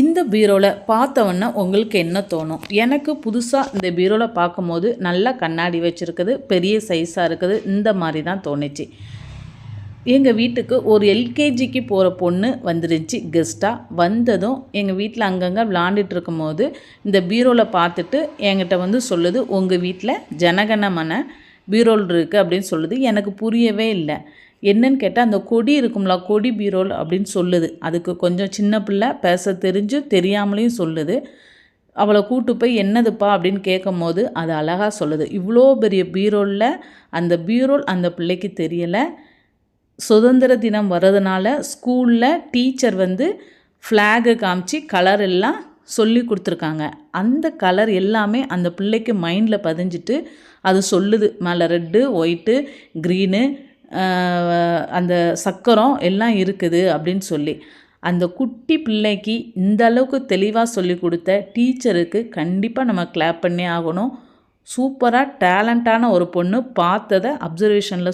இந்த பீரோவில் பார்த்தவொன்னே உங்களுக்கு என்ன தோணும்? எனக்கு புதுசாக இந்த பீரோவில் பார்க்கும்போது நல்லா கண்ணாடி வச்சுருக்குது பெரிய சைஸாக இருக்குது இந்த மாதிரி தான் தோணுச்சு. எங்கள் வீட்டுக்கு ஒரு எல்கேஜிக்கு போகிற பொண்ணு வந்துருந்துச்சு கெஸ்ட்டாக வந்ததும் எங்கள் வீட்டில் அங்கங்கே விளாண்டுட்டு இருக்கும்போது இந்த பீரோவில் பார்த்துட்டு என்கிட்ட வந்து சொல்லுது உங்கள் வீட்டில் ஜனகணமன பீரோல் இருக்குது அப்படின்னு சொல்லுது. எனக்கு புரியவே இல்லை. என்னன்னு கேட்டால் அந்த கொடி இருக்கும்ல கொடி பீரோல் அப்படின்னு சொல்லுது. அதுக்கு கொஞ்சம் சின்ன பிள்ளை பேச தெரிஞ்சு தெரியாமலேயும் சொல்லுது. அவளை கூட்டு போய் என்னதுப்பா? அப்படின்னு கேட்கும் போது அது அழகாக சொல்லுது. இவ்வளோ பெரிய பீரோலில் அந்த பீரோல் அந்த பிள்ளைக்கு தெரியலை. சுதந்திர தினம் வர்றதுனால ஸ்கூலில் டீச்சர் வந்து ஃப்ளாகை காமிச்சு கலர் எல்லாம் சொல்லி கொடுத்துருக்காங்க. அந்த கலர் எல்லாமே அந்த பிள்ளைக்கு மைண்டில் பதிஞ்சிட்டு அது சொல்லுது. மேலே ரெட்டு ஒயிட்டு க்ரீனு அந்த சக்கரம் எல்லாம் இருக்குது அப்படின்னு சொல்லி. அந்த குட்டி பிள்ளைக்கு இந்த அளவுக்கு தெளிவாக சொல்லி கொடுத்த டீச்சருக்கு கண்டிப்பாக நம்ம கிளாப் பண்ணி ஆகணும். சூப்பராக டேலண்ட்டான ஒரு பொண்ணு பார்த்ததை அப்சர்வேஷனில்